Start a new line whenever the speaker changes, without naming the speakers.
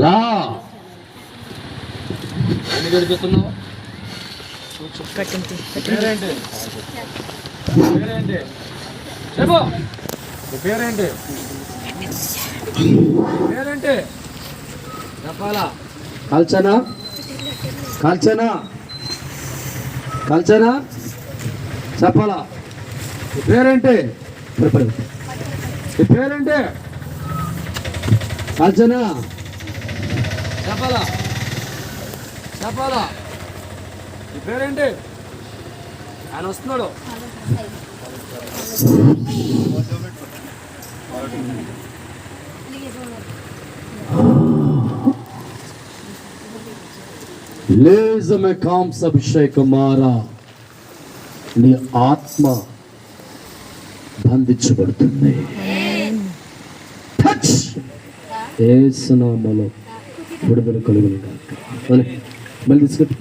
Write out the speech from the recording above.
రా.
పేరేంటి? పేరేంటి? చెప్పాలా?
కాల్చనా? కాల్చనా? కాల్చనా? చెప్పాలా? నీ పేరేంటి.
నీ పేరేంటి?
కాల్చనా?
చెప్పాలా? చెప్పాలా? నీ పేరేంటి? ఆయన వస్తున్నాడు.
లేజమే కాంస అభిషేకుమారా నీ ఆత్మ బంధించబడుతుంది. టచ్ ఏసునామలో విడుదల விடுதலை கொள்கிறேன் மல்லிஸ்கட்